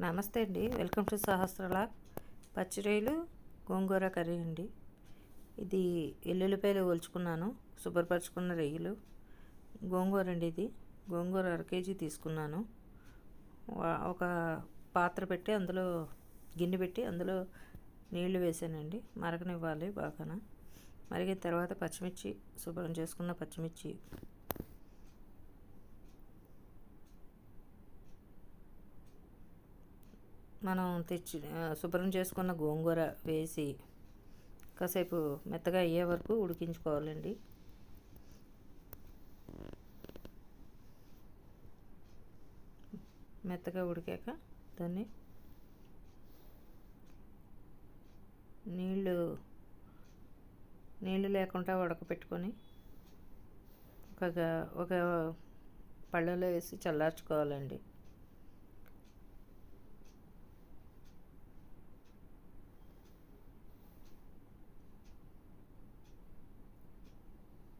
నమస్తే అండి. Welcome to Sahasrala. పచ్చిరొయ్యలు గోంగూర కర్రీ అండి. ఇది ఎల్లుల్లిపాయలు ఒలుచుకున్నాను. శుభ్రపరచుకున్న రొయ్యలు గోంగూర అండి ఇది. గోంగూర అర కేజీ తీసుకున్నాను. ఒక పాత్ర పెట్టి అందులో గిన్నె పెట్టి అందులో నీళ్ళు వేసానండి. మరగనివ్వాలి బాగాన. మరిగిన తర్వాత పచ్చిమిర్చి శుభ్రం చేసుకున్న పచ్చిమిర్చి మనం తెచ్చి శుభ్రం చేసుకున్న గోంగూర వేసి కాసేపు మెత్తగా అయ్యే వరకు ఉడికించుకోవాలండి. మెత్తగా ఉడికాక దాన్ని నీళ్ళు నీళ్ళు లేకుండా ఉడకపెట్టుకొని ఒక ఒక పళ్ళలో వేసి చల్లార్చుకోవాలండి.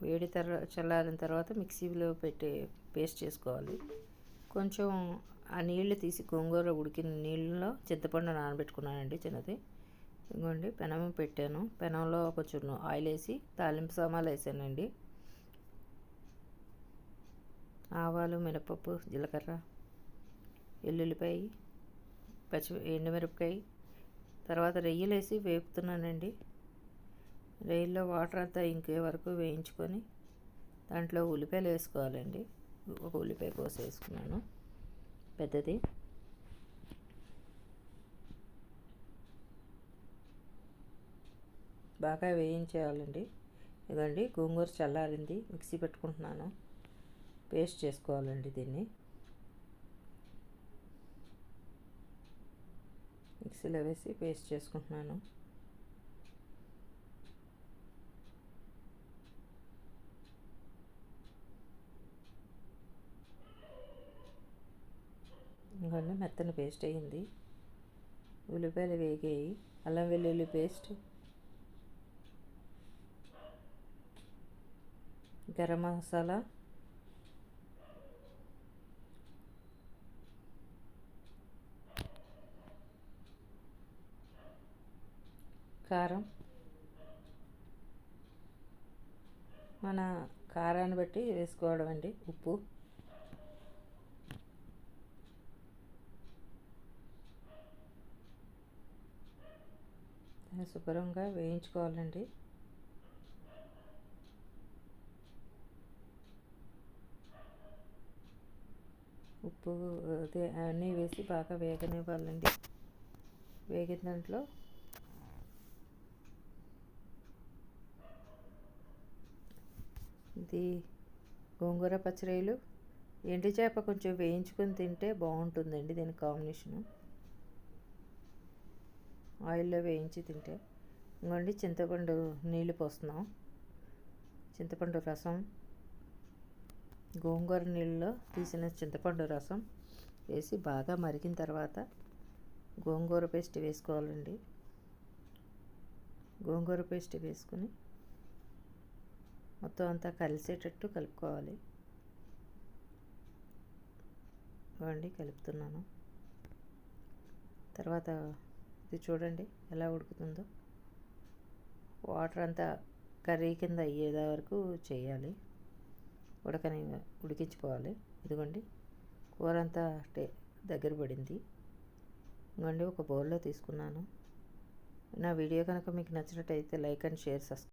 వేడి తర్వాత చల్లారిన తర్వాత మిక్సీలో పెట్టి పేస్ట్ చేసుకోవాలి. కొంచెం ఆ నీళ్ళు తీసి గోంగూర ఉడికిన నీళ్ళలో చింతపండు నానబెట్టుకున్నానండి చిన్నది. ఇదిగోండి పెనం పెట్టాను. పెనంలో కొంచెం ఆయిల్ వేసి తాలింపు సామాన్లు వేసానండి. ఆవాలు మినపప్పు జీలకర్ర ఎల్లుల్లిపాయ పచ్చి ఎండుమిరపకాయ తర్వాత రొయ్యలు వేసి వేపుతున్నానండి. రైల్లో వాటర్ అంతా ఇంకే వరకు వేయించుకొని దాంట్లో ఉల్లిపాయలు వేసుకోవాలండి. ఒక ఉల్లిపాయ కోసి వేసుకున్నాను. పెద్దది. బాగా వేయించేయాలండి. ఇదండి గోంగూర చల్లారింది. మిక్సీ పెట్టుకుంటున్నాను. పేస్ట్ చేసుకోవాలండి దీన్ని. మిక్సీలో వేసి పేస్ట్ చేసుకుంటున్నాను. ఇంకొన్ని మెత్తని పేస్ట్ అయ్యింది. ఉల్లిపాయలు వేగాయి. అల్లం వెల్లుల్లి పేస్ట్. గరం మసాలా. కారం. మన కారాన్ని బట్టి వేసుకోవడం అండి ఉప్పు. శుభ్రంగా వేయించుకోవాలండి. ఉప్పు అన్నీ వేసి బాగా వేగనివ్వాలండి. వేగిన దాంట్లో ఇది గోంగూర పచ్చడిలు ఎండి చేప కొంచెం వేయించుకొని తింటే బాగుంటుందండి దీని కాంబినేషను. ఆయిల్లో వేయించి తింటే ఇంకోండి చింతపండు నీళ్ళు పోస్తున్నాం. చింతపండు రసం గోంగూర నీళ్ళలో తీసిన చింతపండు రసం వేసి బాగా మరిగిన తర్వాత గోంగూర పేస్ట్ వేసుకోవాలండి. గోంగూర పేస్ట్ వేసుకుని మొత్తం అంతా కలిసేటట్టు కలుపుకోవాలి. ఇవ్వండి కలుపుతున్నాను. తర్వాత ఇది చూడండి ఎలా ఉడుకుతుందో. వాటర్ అంతా కర్రీ కింద అయ్యేదా వరకు చేయాలి. ఉడకని ఉడికించుకోవాలి. ఇదిగోండి కూర అంతా టే దగ్గర పడింది. ఇదిగోండి ఒక బౌల్లో తీసుకున్నాను. నా వీడియో కనుక మీకు నచ్చినట్టయితే లైక్ అండ్ షేర్ సబ్స్క్రైబ్